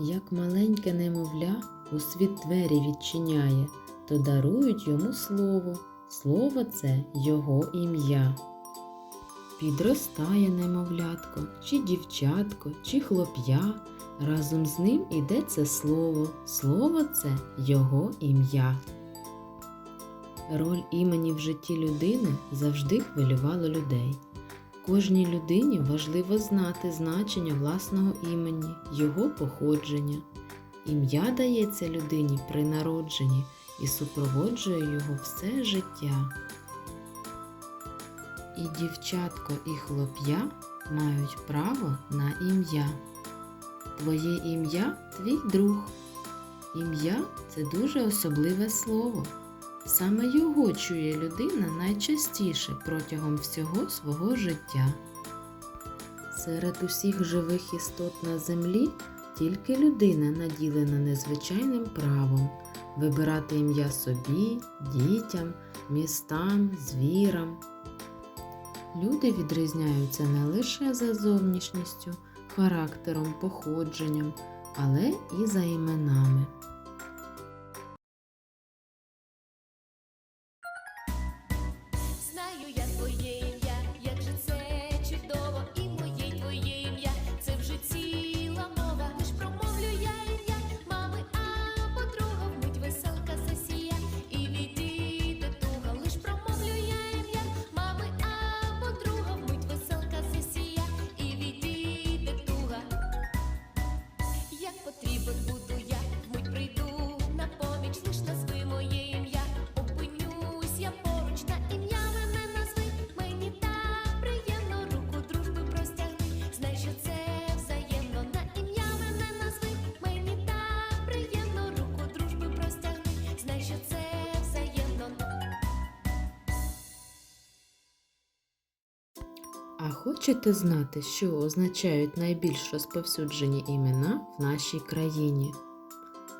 Як маленьке немовля у світ двері відчиняє, то дарують йому слово. Слово це його ім'я. Підростає немовлятко, чи дівчатко, чи хлоп'я. Разом з ним іде це слово. Слово це його ім'я. Роль імені в житті людини завжди хвилювала людей. Кожній людині важливо знати значення власного імені, його походження. Ім'я дається людині при народженні і супроводжує його все життя. І дівчатко, і хлоп'я мають право на ім'я. Твоє ім'я твій друг. Ім'я це дуже особливе слово. Саме його чує людина найчастіше протягом всього свого життя. Серед усіх живих істот на землі тільки людина наділена незвичайним правом вибирати ім'я собі, дітям, містам, звірам. Люди відрізняються не лише за зовнішністю, характером, походженням, але і за іменами. А хочете знати, що означають найбільш розповсюджені імена в нашій країні?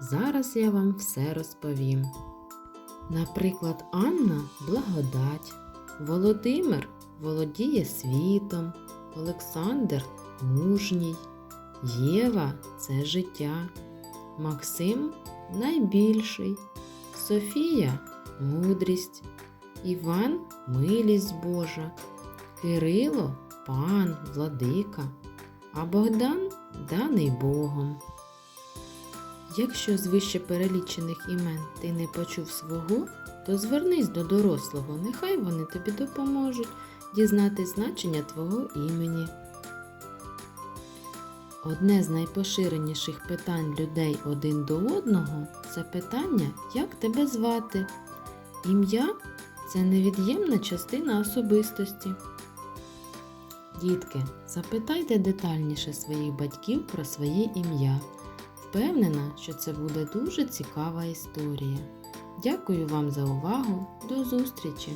Зараз я вам все розповім. Наприклад, Анна благодать, Володимир володіє світом, Олександр мужній, Єва це життя, Максим найбільший, Софія мудрість, Іван милість Божа. Кирило пан, владика, а Богдан даний Богом. Якщо з вище перелічених імен ти не почув свого, то звернись до дорослого, нехай вони тобі допоможуть дізнати значення твого імені. Одне з найпоширеніших питань людей один до одного це питання, як тебе звати. Ім'я це невід'ємна частина особистості. Дітки, запитайте детальніше своїх батьків про своє ім'я. Впевнена, що це буде дуже цікава історія. Дякую вам за увагу. До зустрічі!